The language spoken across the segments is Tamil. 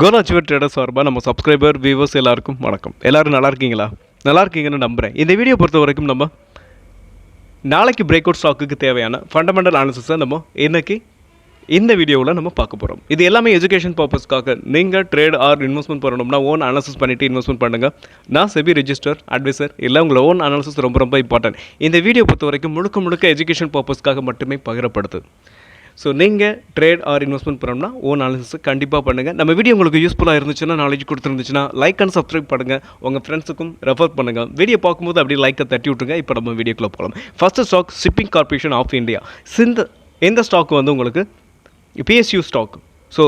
கோனாச்சுவர் ட்ரேடர் சார்பாக நம்ம சப்ஸ்கிரைபர் வியூவர்ஸ் எல்லாருக்கும் வணக்கம். எல்லாரும் நல்லா இருக்கீங்களா? நல்லா இருக்கீங்கன்னு நம்புகிறேன் இந்த வீடியோ பொறுத்த வரைக்கும் நம்ம நாளைக்கு பிரேக் அவுட் ஸ்டாக்குக்கு தேவையான ஃபண்டமெண்டல் அனாலிசிஸை நம்ம இன்றைக்கி இந்த வீடியோவில் நம்ம பார்க்க போகிறோம் இது எல்லாமே எஜுகேஷன் பர்பஸ்க்காக நீங்கள் ட்ரேட் ஆர் இன்வெஸ்ட்மெண்ட் பண்ணணும்னா ஓன் அனாலிசிஸ் பண்ணிவிட்டு இன்வெஸ்ட்மெண்ட் பண்ணுங்கள் நான் செபி ரிஜிஸ்டர் அட்வைசர் இல்லை உங்களை ஓன் அனாலிசிஸ் ரொம்ப ரொம்ப இம்பார்ட்டன்ட் இந்த வீடியோ பொறுத்த வரைக்கும் முழுக்க முழுக்க எஜுகேஷன் பர்பஸ்க்காக மட்டுமே பகிரப்படுது. ஸோ நீங்கள் ட்ரேட் ஆர் இன்வெஸ்ட்மெண்ட் பண்ணோம்னா ஓன் அனாலிசிஸ் கண்டிப்பாக பண்ணுங்கள் நம்ம வீடியோ உங்களுக்கு யூஸ்ஃபுல்லாக இருந்துச்சுன்னா நாலேஜ் கொடுத்துருந்துச்சுன்னா லைக் அண்ட் சப்ஸ்கிரைப் பண்ணுங்கள் உங்கள் ஃப்ரெண்ட்ஸுக்கும் ரெஃபர் பண்ணுங்கள் வீடியோ பார்க்கும்போது அப்படியே லைக்கை தட்டி விட்டுருங்க. இப்போ நம்ம வீடியோக்குள்ளே போகலாம் first stock shipping corporation of India சிந்த எந்த ஸ்டாக் வந்து உங்களுக்கு PSU stock so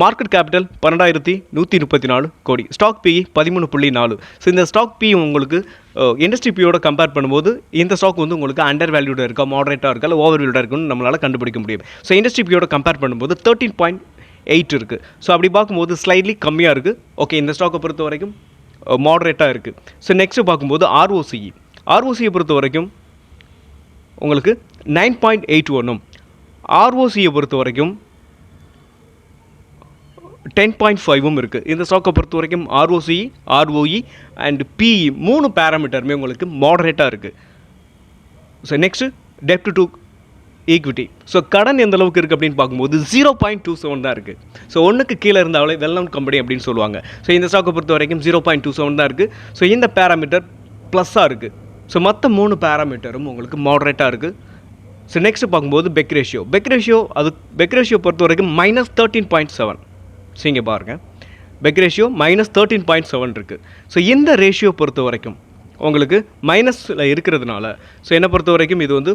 market capital பன்னெண்டாயிரத்தி நூற்றி முப்பத்தி நாலு கோடி. ஸ்டாக் பிஇ பதிமூணு புள்ளி நாலு. ஸோ இந்த ஸ்டாக் பி உங்களுக்கு இண்டஸ்ட்ரி பியோட கம்பேர் பண்ணும்போது இந்த ஸ்டாக் வந்து உங்களுக்கு அண்டர் வேல்யூடாக இருக்கா மாடரேட்டாக இருக்கா இல்லை ஓவர் வேல்யூடாக இருக்குன்னு நம்மளால் கண்டுபிடிக்க முடியும். ஸோ இண்டஸ்ட்ரி பியோட கம்பேர் பண்ணும்போது தேர்ட்டின் பாயிண்ட் எயிட் இருக்குது ஸோ அப்படி பார்க்கும்போது ஸ்லைட்லி கம்மியாக இருக்குது ஓகே இந்த ஸ்டாக்கை பொறுத்த வரைக்கும் மாடரேட்டாக இருக்குது ஸோ நெக்ஸ்ட்டு பார்க்கும்போது ஆர்ஓசிஇ ஆர்ஓசியை பொறுத்த வரைக்கும் உங்களுக்கு நைன் பாயிண்ட் எயிட் ஒன்றும் ஆர்ஓசியை பொறுத்த வரைக்கும் டென் பாயிண்ட் ஃபைவும் இருக்குது இந்த ஸ்டாக்கை பொறுத்த வரைக்கும் ஆர்ஓசி ஆர்ஓஇ அண்ட் பிஇ மூணு பேராமீட்டருமே உங்களுக்கு மாடரேட்டாக இருக்குது ஸோ நெக்ஸ்ட்டு டெப்ட் டு ஈக்விட்டி ஸோ கடன் எந்த அளவுக்கு இருக்குது அப்படின்னு பார்க்கும்போது ஜீரோ பாயிண்ட் டூ செவன் தான் இருக்குது ஸோ ஒன்றுக்கு கீழே இருந்தாலே வெல் நோன் கம்பெனி அப்படின்னு சொல்லுவாங்க. ஸோ இந்த ஸ்டாக்கை பொறுத்த வரைக்கும் ஜீரோ பாயிண்ட் டூ செவன் தான் இருக்குது ஸோ இந்த பேராமீட்டர் ப்ளஸ்ஸாக இருக்குது ஸோ மற்ற மூணு பேராமீட்டரும் உங்களுக்கு மாடரேட்டாக இருக்குது ஸோ நெக்ஸ்ட் பார்க்கும்போது பெக் ரேஷியோ பெக் ரேஷியோ அது பெக் ரேஷியோ பொறுத்த வரைக்கும் minus thirteen point seven so இங்கே பாருங்கள் PEG ratio minus thirteen point seven இருக்குது ஸோ இந்த ரேஷியோ பொறுத்த வரைக்கும் உங்களுக்கு மைனஸில் இருக்கிறதுனால ஸோ என்னை பொறுத்த வரைக்கும் இது வந்து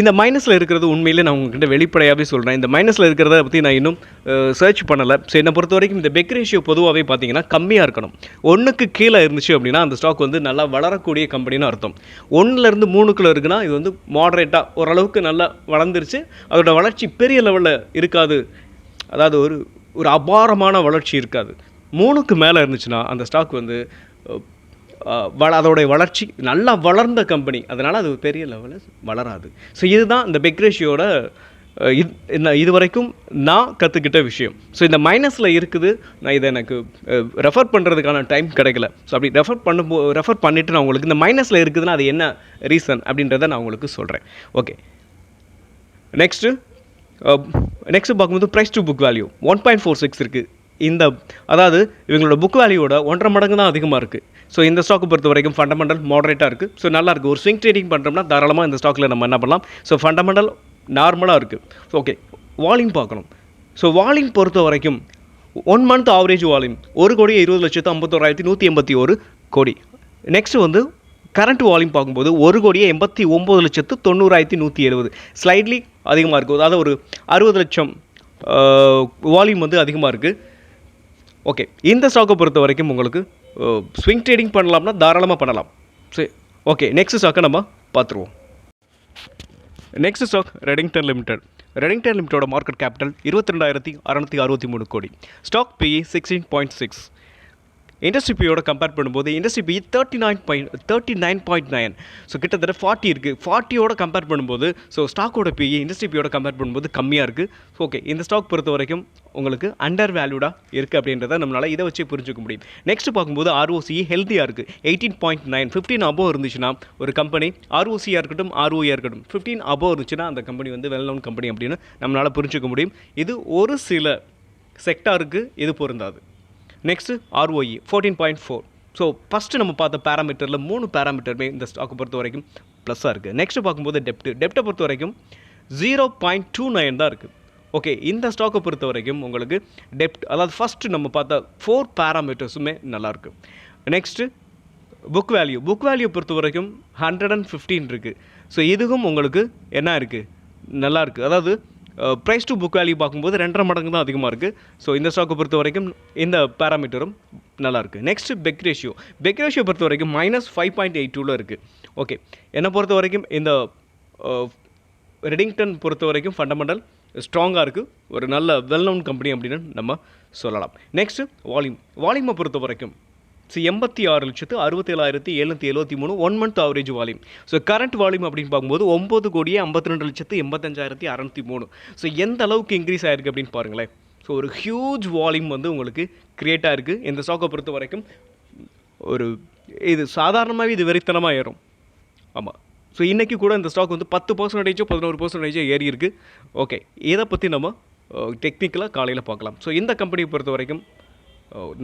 இந்த மைனஸில் இருக்கிறது உண்மையிலே நான் உங்ககிட்ட வெளிப்படையாகவே சொல்கிறேன் இந்த மைனஸில் இருக்கிறத பற்றி நான் இன்னும் சர்ச் பண்ணலை. ஸோ என்னை பொறுத்த வரைக்கும் இந்த பெக் ரேஷியோ பொதுவாகவே பார்த்தீங்கன்னா கம்மியாக இருக்கணும். ஒன்றுக்கு கீழே இருந்துச்சு அப்படின்னா அந்த ஸ்டாக் வந்து நல்லா வளரக்கூடிய கம்பெனின்னு அர்த்தம். ஒன்றுலேருந்து மூணுக்குள்ளே இருக்குன்னா இது வந்து மாடரேட்டாக ஓரளவுக்கு நல்லா வளர்ந்துருச்சு. அதோட வளர்ச்சி பெரிய லெவலில் இருக்காது. அதாவது ஒரு ஒரு அபாரமான வளர்ச்சி இருக்காது. மூணுக்கு மேலே இருந்துச்சுன்னா அந்த ஸ்டாக் வந்து வள அதோடைய வளர்ச்சி நல்லா வளர்ந்த கம்பெனி அதனால் அது பெரிய லெவலில் வளராது. ஸோ இதுதான் இந்த பெக்ரேஷியோட இது இந்த இது வரைக்கும் நான் கற்றுக்கிட்ட விஷயம். ஸோ இந்த மைனஸில் இருக்குது நான் இதை எனக்கு ரெஃபர் பண்ணுறதுக்கான டைம் கிடைக்கல. ஸோ அப்படி ரெஃபர் பண்ணும்போ ரெஃபர் பண்ணிவிட்டு நான் உங்களுக்கு இந்த மைனஸில் இருக்குதுன்னா அது என்ன ரீசன் அப்படின்றத நான் உங்களுக்கு சொல்கிறேன் ஓகே நெக்ஸ்ட்டு நெக்ஸ்ட்டு பார்க்கும்போது price to book value one point four six இருக்குது இந்த அதாவது இவங்களோட புக் வேல்யூவோட ஒன்றரை மடங்கு தான் அதிகமாக இருக்குது ஸோ இந்த ஸ்டாக்கை பொறுத்த வரைக்கும் ஃபண்டமெண்டல் மாடரேட்டாக இருக்குது ஸோ நல்லா இருக்குது ஒரு ஸ்விங் ட்ரேடிங் பண்ணுறோம்னா தாராளமாக இந்த ஸ்டாக்கில் நம்ம என்ன பண்ணலாம்? ஸோ ஃபண்டமெண்டல் நார்மலாக இருக்குது ஓகே வால்யூம் பார்க்கணும். ஸோ வால்யூம் பொறுத்த வரைக்கும் ஒன் மந்த் ஆவரேஜ் வால்யூம் ஒரு கோடி இருபது லட்சத்து ஐம்பத்தோராயிரத்தி நூற்றி எண்பத்தி ஒரு கோடி. நெக்ஸ்ட் வந்து கரண்ட் வால்யூம் பார்க்கும்போது ஒரு கோடியே எண்பத்தி ஒம்பது லட்சத்து தொண்ணூறாயிரத்தி நூற்றி எழுபது. ஸ்லைட்லி அதிகமாக இருக்குது அதாவது ஒரு அறுபது லட்சம் வால்யூம் வந்து அதிகமாக இருக்குது ஓகே இந்த ஸ்டாக்கை பொறுத்த வரைக்கும் உங்களுக்கு ஸ்விங் ட்ரேடிங் பண்ணலாம்னா தாராளமாக பண்ணலாம். சரி. ஓகே நெக்ஸ்ட் ஸ்டாக்கை நம்ம பார்த்துருவோம். Next stock Redington limited Redington லிமிட்டோட market capital இருபத்தி ரெண்டாயிரத்தி அறநூற்றி அறுபத்தி மூணு crore. Stock PE sixteen point six industry பியோட கம்பேர் பண்ணும்போது industry P thirty nine point thirty nine point nine so கிட்டத்தட்ட ஃபார்ட்டி இருக்குது ஃபார்ட்டியோட கம்பேர் பண்ணும்போது ஸோ ஸ்டாக்கோட பிஇ இண்டஸ்ட்ரி பியோட கம்பேர் பண்ணும்போது கம்மியாக இருக்குது ஓகே இந்த ஸ்டாக் பொறுத்த வரைக்கும் உங்களுக்கு அண்டர் வேல்யூடாக இருக்குது அப்படின்றத நம்மளால் இதை வச்சு புரிஞ்சுக்க முடியும். நெக்ஸ்ட் பார்க்கும்போது ஆர்ஓசி ஹெல்த்தியாக இருக்குது eighteen point nine fifteen above இருந்துச்சுன்னா ஒரு கம்பெனி ஆர்ஓசியாக இருக்கட்டும் ஆர்ஓஏ இருக்கட்டும் ஃபிஃப்டீன் அபோவ் இருந்துச்சுன்னா அந்த கம்பெனி வந்து வெல் நோன் கம்பெனி அப்படின்னு நம்மளால் புரிஞ்சுக்க முடியும். இது ஒரு சில செக்டாருக்கு இது பொருந்தாது. Next ROE fourteen point four so first நம்ம பார்த்த பேராமீட்டரில் மூணு பேராமீட்டருமே இந்த ஸ்டாக்கை பொறுத்த வரைக்கும் ப்ளஸ்ஸாக இருக்குது நெக்ஸ்ட்டு பார்க்கும்போது டெப்ட்டு டெப்ட்டை பொறுத்த வரைக்கும் ஜீரோ பாயிண்ட் டூ நைன் தான் இருக்குது ஓகே இந்த ஸ்டாக்கை பொறுத்த வரைக்கும் உங்களுக்கு டெப்ட் அதாவது ஃபஸ்ட்டு நம்ம பார்த்த ஃபோர் பேராமீட்டர்ஸுமே நல்லாயிருக்கு next book value book value பொறுத்த வரைக்கும் ஹண்ட்ரட் அண்ட் ஃபிஃப்டீன் இருக்குது ஸோ இதுவும் உங்களுக்கு என்ன இருக்குது நல்லாயிருக்கு அதாவது ப்ரைஸ் டு புக் வேல்யூ பார்க்கும்போது ரெண்டரை மடங்கு தான் அதிகமாக இருக்குது ஸோ இந்த ஸ்டாக்கை பொறுத்த வரைக்கும் இந்த பேராமீட்டரும் நல்லாயிருக்கு next PEG ratio PEG ratio பொறுத்த வரைக்கும் மைனஸ் ஃபைவ் பாயிண்ட் எயிட் டூவில் இருக்குது ஓகே என்னை பொறுத்த வரைக்கும் இந்த ரெடிங்டன் பொறுத்த வரைக்கும் ஃபண்டமெண்டல் ஸ்ட்ராங்காக இருக்குது ஒரு நல்ல வெல் நவுன் கம்பெனி அப்படின்னு நம்ம சொல்லலாம். நெக்ஸ்ட்டு வால்யூம் வால்யூமை பொறுத்த வரைக்கும் ஸோ எண்பத்தி ஆறு லட்சத்து அறுபத்தேழாயிரத்தி எழுநூற்றி எழுபத்தி மூணு one month average volume so current volume அப்படின்னு பார்க்கும்போது ஒம்பது கோடியே ஐம்பத்தி ரெண்டு லட்சத்து எண்பத்தஞ்சாயிரத்தி அறநூற்றி மூணு. ஸோ எந்த அளவுக்கு இன்க்ரீஸ் ஆயிருக்கு அப்படின்னு பாருங்களேன். ஸோ ஒரு ஹியூஜ் வால்யூம் வந்து உங்களுக்கு க்ரியேட் இருக்குது இந்த ஸ்டாக்கை பொறுத்த வரைக்கும் ஒரு இது சாதாரணமாகவே இது வெறித்தனமாக ஏறும். ஆமாம் ஸோ இன்றைக்கி கூட இந்த ஸ்டாக் வந்து பத்து பர்சன்டேஜோ பதினோரு பர்சன்டேஜோ ஏறி இருக்குது ஓகே இதை பற்றி நம்ம டெக்னிக்கலாக காலையில் பார்க்கலாம். ஸோ இந்த கம்பெனியை பொறுத்த வரைக்கும்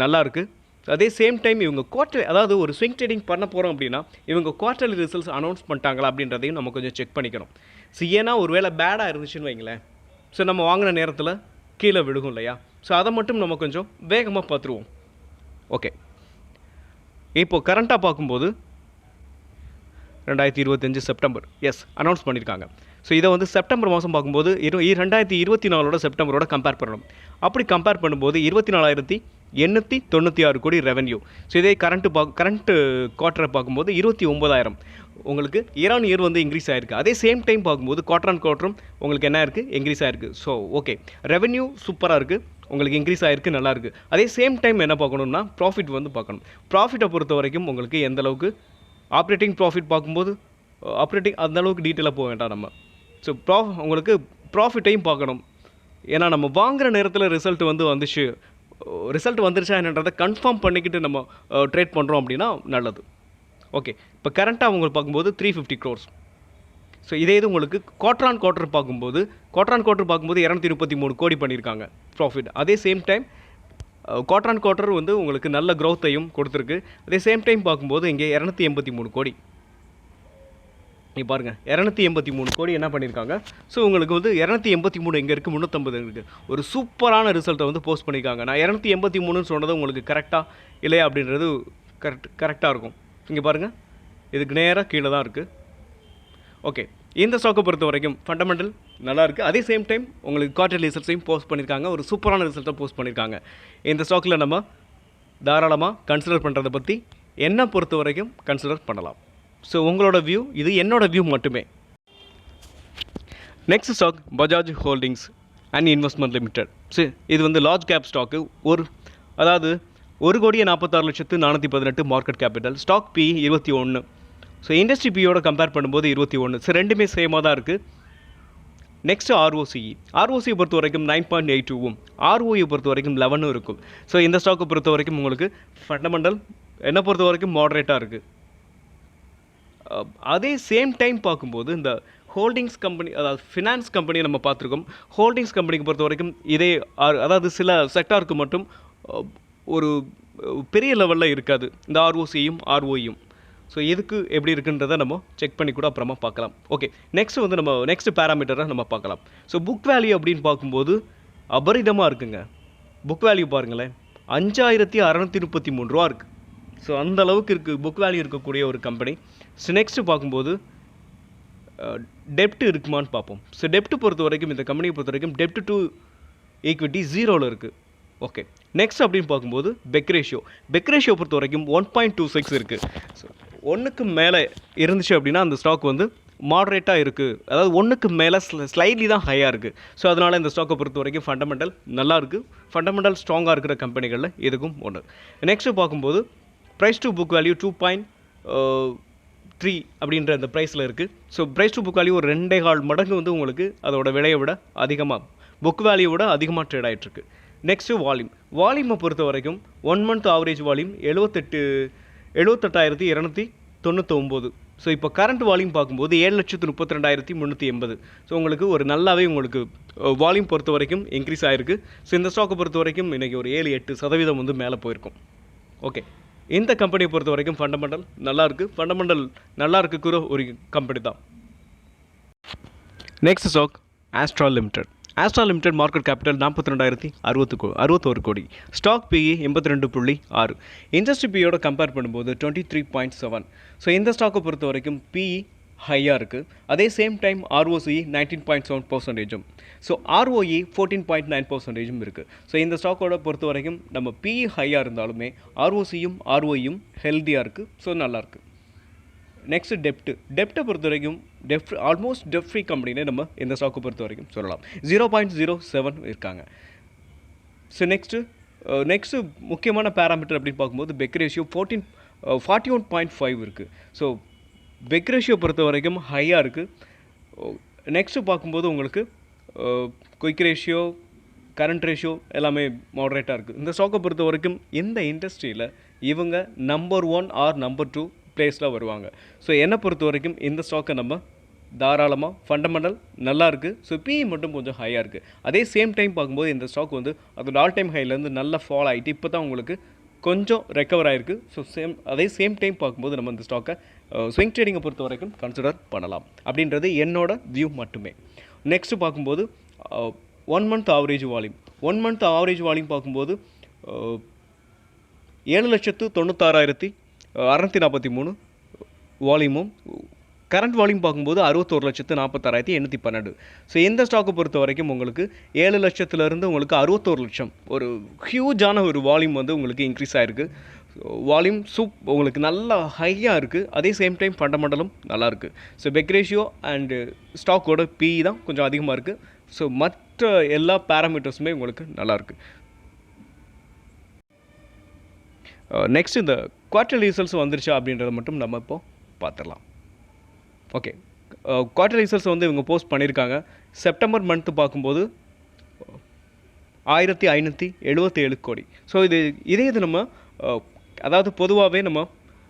நல்லா இருக்குது அதே சேம் டைம் இவங்க குவார்டர் அதாவது ஒரு ஸ்விங் ட்ரேடிங் பண்ண போகிறோம் அப்படின்னா இவங்க குவார்டர்லி ரிசல்ட்ஸ் அனௌன்ஸ் பண்ணிட்டாங்களா அப்படின்றதையும் நம்ம கொஞ்சம் செக் பண்ணிக்கணும். ஸோ ஏன்னா ஒரு வேளை பேடாக இருந்துச்சுன்னு வைங்களேன். ஸோ நம்ம வாங்கின நேரத்தில் கீழே விழுகும் இல்லையா? ஸோ அதை மட்டும் நம்ம கொஞ்சம் வேகமாக பார்த்துருவோம். ஓகே இப்போ கரண்ட்டாக பார்க்கும்போது ரெண்டாயிரத்தி இருபத்தஞ்சு செப்டம்பர். எஸ் அனௌன்ஸ் பண்ணியிருக்காங்க ஸோ இதை வந்து செப்டம்பர் மாதம் பார்க்கும்போது இரு ரெண்டாயிரத்தி இருபத்தி நாலோட செப்டம்பரோட கம்பேர் பண்ணணும். அப்படி கம்பேர் பண்ணும்போது இருபத்தி நாலாயிரத்தி எண்ணூற்றி தொண்ணூற்றி ஆறு கோடி ரெவன்யூ ஸோ இதே கரண்ட்டு பா கரண்ட்டு குவார்ட்டரை பார்க்கும்போது இருபத்தி ஒம்பதாயிரம் உங்களுக்கு இயர் ஆன் இயர் வந்து இன்க்ரீஸ் ஆயிருக்கு. அதே சேம் டைம் பார்க்கும்போது குவார்டர் ஆன் குவார்ட்டரும் உங்களுக்கு என்ன இருக்குது இன்க்ரீஸ் ஆயிருக்கு. ஸோ ஓகே ரெவன்யூ சூப்பராக இருக்குது உங்களுக்கு இன்க்ரீஸ் ஆயிருக்கு நல்லாயிருக்கு அதே சேம் டைம் என்ன பார்க்கணும்னா ப்ராஃபிட் வந்து பார்க்கணும். ப்ராஃபிட்டை பொறுத்த வரைக்கும் உங்களுக்கு எந்த அளவுக்கு ஆப்ரேட்டிங் ப்ராஃபிட் பார்க்கும்போது ஆப்ரேட்டிங் அந்த அளவுக்கு டீட்டெயிலாக போக வேண்டாம் நம்ம. ஸோ ப்ரா உங்களுக்கு ப்ராஃபிட்டையும் பார்க்கணும். ஏன்னா நம்ம வாங்குகிற நேரத்தில் ரிசல்ட் வந்து வந்துச்சு. ரிசல்ட் வந்துருச்சா என்னன்றதை கன்ஃபார்ம் பண்ணிக்கிட்டு நம்ம ட்ரேட் பண்ணுறோம் அப்படின்னா நல்லது. ஓகே இப்போ கரண்ட்டாக உங்களுக்கு பார்க்கும்போது த்ரீ ஃபிஃப்டி க்ரோர்ஸ் ஸோ இதே இது உங்களுக்கு குவார்டர் ஆன் குவார்ட்டர் பார்க்கும்போது குவார்டர் ஆன் குவார்ட்டர் பார்க்கும்போது இரநூத்தி முப்பத்தி மூணு கோடி பண்ணியிருக்காங்க ப்ராஃபிட் அதே same time quarter on quarter வந்து உங்களுக்கு நல்ல க்ரோத்தையும் கொடுத்துருக்கு. அதே சேம் டைம் பார்க்கும்போது இங்கே இரநூத்தி எண்பத்தி மூணு கோடி. நீ பாருங்கள் இரநூத்தி எண்பத்தி மூணு கோடி என்ன பண்ணியிருக்காங்க ஸோ உங்களுக்கு வந்து இரநூத்தி எண்பத்தி மூணு எங்கே இருக்குது முந்நூற்றம்பது இருக்குது ஒரு சூப்பரான ரிசல்ட்டை வந்து போஸ்ட் பண்ணியிருக்காங்க நான் இரநூத்தி எண்பத்தி மூணுன்னு சொன்னது உங்களுக்கு கரெக்டாக இல்லையா அப்படின்றது கரெக்ட் கரெக்டாக இருக்கும். இங்கே பாருங்கள் இதுக்கு நேராக கீழே தான் இருக்குது ஓகே இந்த ஸ்டாக்கை பொறுத்த வரைக்கும் ஃபண்டமெண்டல் நல்லா இருக்குது அதே சேம் டைம் உங்களுக்கு குவார்டர் ரிசல்ட்ஸையும் போஸ்ட் பண்ணியிருக்காங்க ஒரு சூப்பரான ரிசல்ட்டை போஸ்ட் பண்ணியிருக்காங்க இந்த ஸ்டாக்கில் நம்ம தாராளமாக கன்சிடர் பண்ணுறதை பற்றி என்னை பொறுத்த வரைக்கும் கன்சிடர் பண்ணலாம். ஸோ உங்களோட வியூ இது என்னோட வியூ மட்டுமே. Next stock Bajaj holdings and investment limited சரி இது வந்து லார்ஜ் கேப் ஸ்டாக்கு ஒரு அதாவது ஒரு கோடியே நாற்பத்தாறு லட்சத்து நானூற்றி பதினெட்டு மார்க்கெட் கேபிட்டல் ஸ்டாக் பி இருபத்தி ஒன்று ஸோ இண்டஸ்ட்ரி பியோட கம்பேர் பண்ணும்போது இருபத்தி ஒன்று ஸோ ரெண்டுமே சேமாக தான் இருக்குது நெக்ஸ்ட் ஆர்ஓசிஇ ஆர்ஓசியை பொறுத்த வரைக்கும் நைன் பாயிண்ட் எயிட் டூவும் ஆர்ஓஇ பொறுத்த வரைக்கும் லெவனும் இருக்கும். ஸோ இந்த ஸ்டாக்கை பொறுத்த வரைக்கும் உங்களுக்கு ஃபண்டமெண்டல் என்னை பொறுத்த வரைக்கும் மாடரேட்டாக இருக்குது அதே சேம் டைம் பார்க்கும்போது இந்த ஹோல்டிங்ஸ் கம்பெனி அதாவது ஃபினான்ஸ் கம்பெனியை நம்ம பார்த்துருக்கோம். ஹோல்டிங்ஸ் கம்பெனிக்கு பொறுத்த வரைக்கும் இதே ஆர்- அதாவது சில செக்டாருக்கு மட்டும் ஒரு பெரிய லெவலில் இருக்காது. இந்த ஆர்ஓசியும் ஆர்ஓயும் ஸோ எதுக்கு எப்படி இருக்குன்றதை நம்ம செக் பண்ணி கூட அப்புறமா பார்க்கலாம். ஓகே நெக்ஸ்ட் வந்து நம்ம நெக்ஸ்ட் பேராமீட்டரை நம்ம பார்க்கலாம். ஸோ புக் வேல்யூ அப்படின்னு பார்க்கும்போது அபரிதமாக இருக்குங்க. புக் வேல்யூ பாருங்களேன். அஞ்சாயிரத்தி அறநூற்றி முப்பத்தி மூணு ரூபா இருக்குது ஸோ அந்த அளவுக்கு இருக்குது புக் வேல்யூ இருக்கக்கூடிய ஒரு கம்பெனி ஸோ நெக்ஸ்ட்டு பார்க்கும்போது uh, டெப்ட் இருக்குமான்னு பார்ப்போம். ஸோ டெப்ட் பொறுத்த வரைக்கும் இந்த கம்பெனியை பொறுத்த வரைக்கும் டெப்ட் டு ஈக்விட்டி ஜீரோவில் இருக்குது ஓகே நெக்ஸ்ட் அப்படின்னு பார்க்கும்போது பெக் ரேஷியோ பெக் ரேஷியோ பொறுத்த வரைக்கும் ஒன் பாயிண்ட் டூ சிக்ஸ் இருக்குது ஸோ ஒன்றுக்கு மேலே இருந்துச்சு அப்படின்னா அந்த ஸ்டாக் வந்து மாடரேட்டாக இருக்குது அதாவது ஒன்றுக்கு மேலே ஸ்லைட்லி தான் ஹையாக இருக்குது ஸோ அதனால் இந்த ஸ்டாக்கை பொறுத்த வரைக்கும் ஃபண்டமெண்டல் நல்லா இருக்குது ஃபண்டமெண்டல் ஸ்ட்ராங்காக இருக்கிற கம்பெனிகளில் இதுக்கும் ஒன்று நெக்ஸ்ட்டு பார்க்கும்போது price to book value two point three அப்படின்ற அந்த ப்ரைஸில் இருக்குது so price to book value ஒரு ரெண்டே கால் மடங்கு வந்து உங்களுக்கு அதோட விலையை விட அதிகமாக புக் வேல்யூ விட அதிகமாக ட்ரேட் ஆகிட்டுருக்கு நெக்ஸ்ட்டு வால்யூம் வால்யூமை பொறுத்த வரைக்கும் ஒன் மந்த் ஆவரேஜ் வால்யூம் எழுபத்தெட்டு எழுபத்தெட்டாயிரத்தி இரநூத்தி தொண்ணூத்தொம்போது. ஸோ இப்போ கரண்ட் வால்யூம் பார்க்கும்போது ஏழு லட்சத்து முப்பத்தி ரெண்டாயிரத்தி முந்நூற்றி எண்பது. ஸோ உங்களுக்கு ஒரு நல்லாவே உங்களுக்கு வால்யூம் பொறுத்த வரைக்கும் இன்க்ரீஸ் ஆகிருக்கு ஸோ இந்த ஸ்டாக்கை பொறுத்த வரைக்கும் இன்றைக்கி ஒரு ஏழு எட்டு சதவீதம் வந்து மேலே போயிருக்கும். ஓகே இந்த கம்பெனியை பொறுத்த வரைக்கும் ஃபண்டமெண்டல் நல்லா இருக்குது ஃபண்டமெண்டல் நல்லா இருக்கக்கூட ஒரு கம்பெனி தான். Next stock Astra limited Astra limited market capital நாற்பத்தி ரெண்டாயிரத்தி அறுபத்து கோ அறுபத்தோரு கோடி. ஸ்டாக் பிஇ எண்பத்தி ரெண்டு புள்ளி ஆறு. இண்டஸ்ட்ரி பியோட கம்பேர் பண்ணும்போது twenty three point seven so இந்த ஸ்டாக்கை பொறுத்த வரைக்கும் பிஇ ஹையாக இருக்குது அதே same time ROC nineteen point seven பர்சன்டேஜும் so ROE fourteen point nine பர்சன்டேஜும் இருக்குது ஸோ இந்த ஸ்டாக்கோட பொறுத்த வரைக்கும் நம்ம பிஇ ஹையாக இருந்தாலுமே ஆர்ஓசியும் ஆர்ஓயும் ஹெல்த்தியாக இருக்குது ஸோ நல்லாயிருக்கு நெக்ஸ்ட் டெப்ட்டு டெப்ட்டை பொறுத்த வரைக்கும் டெஃப் ஆல்மோஸ்ட் டெப் ஃப்ரீ கம்பெனினே நம்ம இந்த ஸ்டாக்கை பொறுத்த வரைக்கும் சொல்லலாம். ஜீரோ பாயிண்ட் ஜீரோ செவன் இருக்காங்க. ஸோ நெக்ஸ்ட்டு நெக்ஸ்ட்டு முக்கியமான பேராமீட்டர் அப்படின்னு பார்க்கும்போது PEG ratio fourteen forty one point five இருக்குது ஸோ பெக் ரேஷியோ பொறுத்த வரைக்கும் ஹையாக இருக்குது நெக்ஸ்ட்டு பார்க்கும்போது உங்களுக்கு குயிக் ரேஷியோ கரண்ட் ரேஷியோ எல்லாமே மாடரேட்டாக இருக்குது இந்த ஸ்டாக்கை பொறுத்த வரைக்கும் இந்த இண்டஸ்ட்ரியில் இவங்க number one or number two பிளேஸில் வருவாங்க. ஸோ என்னை பொறுத்த வரைக்கும் இந்த ஸ்டாக்கை நம்ம தாராளமாக ஃபண்டமெண்டல் நல்லா இருக்குது ஸோ பிஇ மட்டும் கொஞ்சம் ஹையாக இருக்குது அதே சேம் டைம் பார்க்கும்போது இந்த ஸ்டாக் வந்து அதோட ஆல் டைம் ஹைலேருந்து நல்லா ஃபால் ஆகிட்டு இப்போ தான் உங்களுக்கு கொஞ்சம் ரெக்கவர் ஆகிருக்கு ஸோ சேம் அதே சேம் டைம் பார்க்கும்போது நம்ம இந்த ஸ்டாக்கை ஸ்விங் ட்ரேடிங்கை பொறுத்த வரைக்கும் கன்சிடர் பண்ணலாம். அப்படின்றது என்னோட வியூ மட்டுமே. நெக்ஸ்ட்டு பார்க்கும்போது one month average volume one month average volume பார்க்கும்போது uh, ஏழு லட்சத்து தொண்ணூத்தாறாயிரத்தி uh, அறநூற்றி நாற்பத்தி மூணு வால்யூமும் கரண்ட் வால்யூம் பார்க்கும்போது அறுபத்தோரு லட்சத்து நாற்பத்தாறாயிரத்தி எண்ணூற்றி பன்னெண்டு. ஸோ எந்த ஸ்டாக்கை பொறுத்த வரைக்கும் உங்களுக்கு ஏழு லட்சத்துலேருந்து உங்களுக்கு அறுபத்தோரு லட்சம். ஒரு ஹியூஜான ஒரு வால்யூம் வந்து உங்களுக்கு இன்க்ரீஸ் ஆகிருக்கு வால்யூம் சூப் உங்களுக்கு நல்லா ஹையாக இருக்குது அதே சேம் டைம் ஃபண்டமெண்டலும் நல்லாயிருக்கு ஸோ பெக் ரேஷியோ அண்டு ஸ்டாக்கோட பி தான் கொஞ்சம் அதிகமாக இருக்குது ஸோ மற்ற எல்லா பேராமீட்டர்ஸுமே உங்களுக்கு நல்லா இருக்குது நெக்ஸ்ட் uh, இந்த குவார்டர் ரிசல்ட்ஸ் வந்துருச்சா அப்படின்றத மட்டும் நம்ம இப்போ பார்த்துடலாம். ஓகே குவார்டர் ரிசல்ட்ஸ் வந்து இவங்க போஸ்ட் பண்ணியிருக்காங்க செப்டம்பர் மந்த்து பார்க்கும்போது ஆயிரத்தி ஐநூற்றி எழுபத்தி ஏழு கோடி. ஸோ இது இதே இது நம்ம uh, அதாவது பொதுவாகவே நம்ம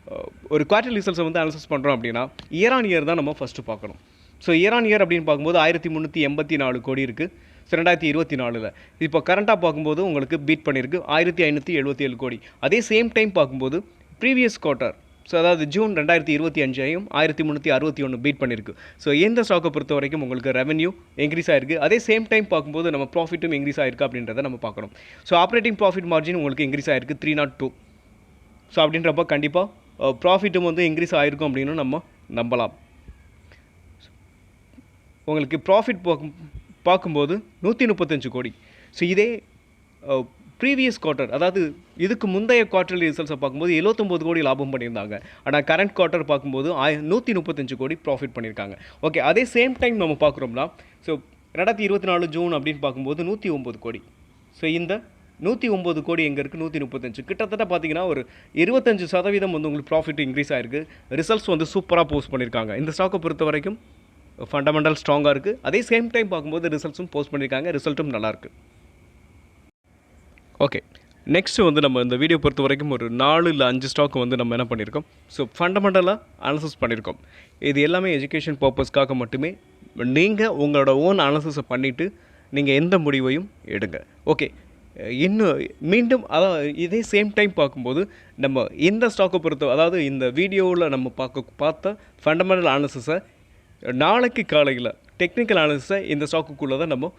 uh, ஒரு குவார்டர் ரிசல்ட்ஸை வந்து அனலைஸ் பண்ணுறோம் அப்படின்னா இயர் ஆன் இயர் தான் நம்ம ஃபஸ்ட்டு பார்க்கணும். ஸோ இயர் ஆன் இயர் அப்படின்னு பார்க்கும்போது ஆயிரத்தி முந்நூற்றி எண்பத்தி நாலு கோடி இருக்குது ஸோ ரெண்டாயிரத்தி இருபத்தி நாலில். இப்போ கரண்ட்டாக பார்க்கும்போது உங்களுக்கு பீட் பண்ணியிருக்கு ஆயிரத்தி ஐநூற்றி எழுபத்தி ஏழு கோடி. அதே சேம் டைம் பார்க்கும்போது ப்ரீவியஸ் குவார்ட்டர் ஸோ அதாவது ஜூன் ரெண்டாயிரத்தி இருபத்தி அஞ்சையும் ஆயிரத்தி முந்நூற்றி அறுபத்தி ஒன்று பீட் பண்ணியிருக்கு ஸோ எந்த ஸ்டாக்கை பொறுத்த வரைக்கும் உங்களுக்கு ரெவன்யூ இன்க்ரீஸ் ஆயிருக்கு. அதே சேம் டைம் பார்க்கும்போது நம்ம ப்ராஃபிட்டும் இன்க்ரீஸ் ஆயிருக்கு அப்படின்றத நம்ம பார்க்கணும். ஸோ ஆப்ரேட்டிங் ப்ராஃபிட் மார்ஜின் உங்களுக்கு இன்க்ரீஸ் ஆயிருக்கு த்ரீ நாட் டூ ஸோ அப்படின்றப்ப கண்டிப்பாக ப்ராஃபிட்டும் வந்து இன்க்ரீஸ் ஆயிருக்கும் அப்படின்னு நம்ம நம்பலாம். உங்களுக்கு ப்ராஃபிட் பார்க்கும் பார்க்கும்போது நூற்றி முப்பத்தஞ்சு கோடி. ஸோ இதே ப்ரீவியஸ் குவார்ட்டர் அதாவது இதுக்கு முந்தைய குவார்ட்டர்லி ரிசல்ட்ஸை பார்க்கும்போது 79 கோடி லாபம் பண்ணியிருந்தாங்க. ஆனால் கரண்ட் குவார்ட்டர் பார்க்கும்போது ஆய நூற்றி முப்பத்தஞ்சு கோடி ப்ராஃபிட் பண்ணியிருக்காங்க. ஓகே அதே சேம் டைம் நம்ம பார்க்குறோம்னா ஸோ ரெண்டாயிரத்தி இருபத்தி நாலு ஜூன் அப்படின்னு பார்க்கும்போது நூற்றி ஒம்பது கோடி. ஸோ இந்த நூற்றி ஒம்பது கோடி எங்கே இருக்குது நூற்றி முப்பத்தஞ்சு. கிட்டத்தட்ட பார்த்தீங்கன்னா ஒரு இருபத்தஞ்சு சதவீதம் வந்து உங்களுக்கு ப்ராஃபிட் இன்க்ரீஸ் ஆயிருக்கு. ரிசல்ட்ஸ் வந்து சூப்பராக போஸ்ட் பண்ணியிருக்காங்க. இந்த ஸ்டாக்கை பொறுத்த வரைக்கும் ஃபண்டமெண்டல் ஸ்ட்ராங்காக இருக்குது அதே சேம் டைம் பார்க்கும்போது ரிசல்ட்ஸும் போஸ்ட் பண்ணியிருக்காங்க. ரிசல்ட்டும் நல்லாயிருக்கு ஓகே நெக்ஸ்ட்டு வந்து நம்ம இந்த வீடியோ பொறுத்த வரைக்கும் ஒரு நாலு இல்லை அஞ்சு ஸ்டாக் வந்து நம்ம என்ன பண்ணியிருக்கோம் ஸோ ஃபண்டமெண்டலாக அனலிசிஸ் பண்ணியிருக்கோம் இது எல்லாமே எஜுகேஷன் பர்பஸ்க்காக மட்டுமே. நீங்கள் உங்களோட ஓன் அனலிசிஸை பண்ணிவிட்டு நீங்கள் எந்த முடிவையும் எடுங்க. ஓகே இன்னும் மீண்டும் அதாவது இதே சேம் டைம் பார்க்கும்போது நம்ம இந்த ஸ்டாக்கை பொறுத்த அதாவது இந்த வீடியோவில் நம்ம பார்க்க பார்த்த ஃபண்டமெண்டல் அனாலிசிஸை நாளைக்கு காலையில் டெக்னிக்கல் அனாலிசிஸை இந்த ஸ்டாக்குக்குள்ளே தான் நம்ம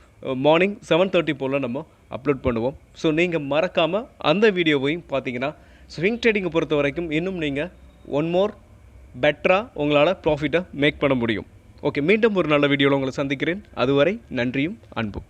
மார்னிங் செவன் தேர்ட்டி போல் நம்ம அப்லோட் பண்ணுவோம். ஸோ நீங்கள் மறக்காமல் அந்த வீடியோவையும் பார்த்தீங்கன்னா ஸ்விங் ட்ரேடிங்கை பொறுத்த வரைக்கும் இன்னும் நீங்கள் ஒன் மோர் பெட்டராக உங்களால் ப்ராஃபிட்டை மேக் பண்ண முடியும். ஓகே மீண்டும் ஒரு நல்ல வீடியோவில் உங்களை சந்திக்கிறேன். அதுவரை நன்றியும் அன்பும்.